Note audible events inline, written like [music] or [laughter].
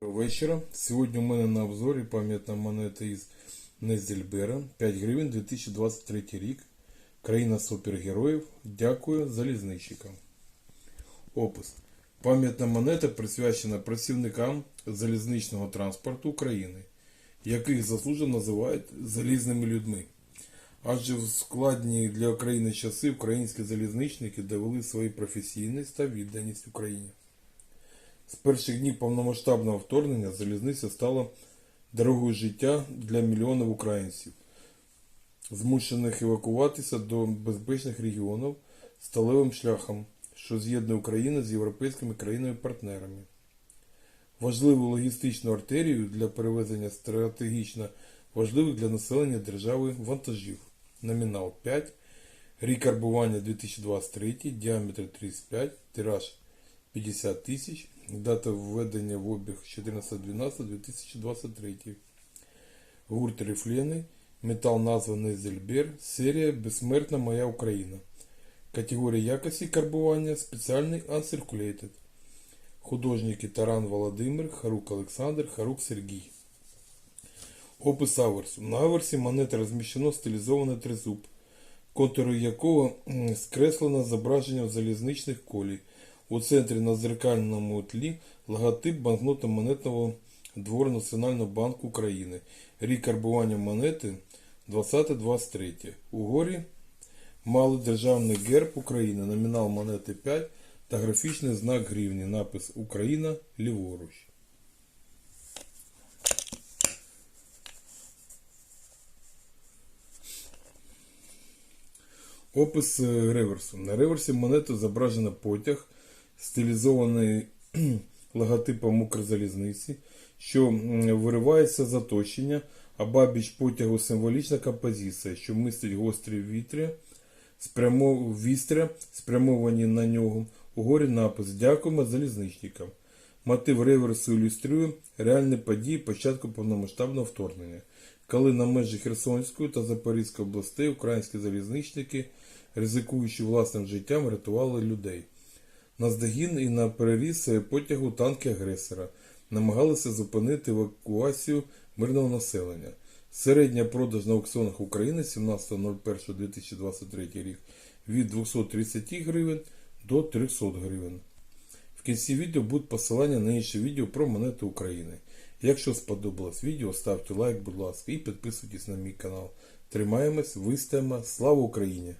вечора. Сьогодні у мене на обзорі пам'ятна монета із Незельбера 5 гривень 2023 рік. Країна супергероїв. Дякую залізничникам. Опис. Пам'ятна монета присвячена працівникам залізничного транспорту України, яких заслужено називають залізними людьми. Адже в складні для України часи українські залізничники довели свою професійність та відданість Україні. З перших днів повномасштабного вторгнення залізниця стала дорогою життя для мільйонів українців, змушених евакуватися до безпечних регіонів сталевим шляхом, що з'єднує Україну з європейськими країнами-партнерами. Важливу логістичну артерію для перевезення стратегічно важливих для населення держави вантажів. Номінал 5, рік карбування 2023, діаметр 35, тираж 50 тисяч, дата введення в обіг 14.12.2023. Гурт Рифлени, метал названий Зельбер, серія Безсмертна моя Україна. Категорія якості карбування спеціальний Uncirculated. Художники Таран Володимир, Харук Олександр, Харук Сергій. Опис аверсу. На аверсі монети розміщено стилізований тризуб, контуру якого скреслено зображення залізничних колій. У центрі на зеркальному тлі логотип банкнота монетного двору Національного банку України. Рік карбування монети 2023. Угорі мали державний герб України, номінал монети 5 та графічний знак гривні, напис Україна ліворуч. Опис е, реверсу. На реверсі монети зображено потяг, стилізований [clears throat] логотипом Укрзалізниці, що виривається з оточення, а бабіч потягу символічна композиція, що містить гострі вітря, спрямо... вістря, спрямовані на нього. Угорі напис Дякуємо залізничникам. Мотив реверсу ілюструє реальні події початку повномасштабного вторгнення, коли на межі Херсонської та Запорізької областей українські залізничники, ризикуючи власним життям, рятували людей. Наздогін і на переріз потягу танки агресора намагалися зупинити евакуацію мирного населення. Середня продаж на аукціонах України 17.01.2023 рік від 230 гривень до 300 гривень. В кінці відео будуть посилання на інші відео про монети України. Якщо сподобалось відео, ставте лайк, будь ласка, і підписуйтесь на мій канал. Тримаємось, вистоїмо. Слава Україні!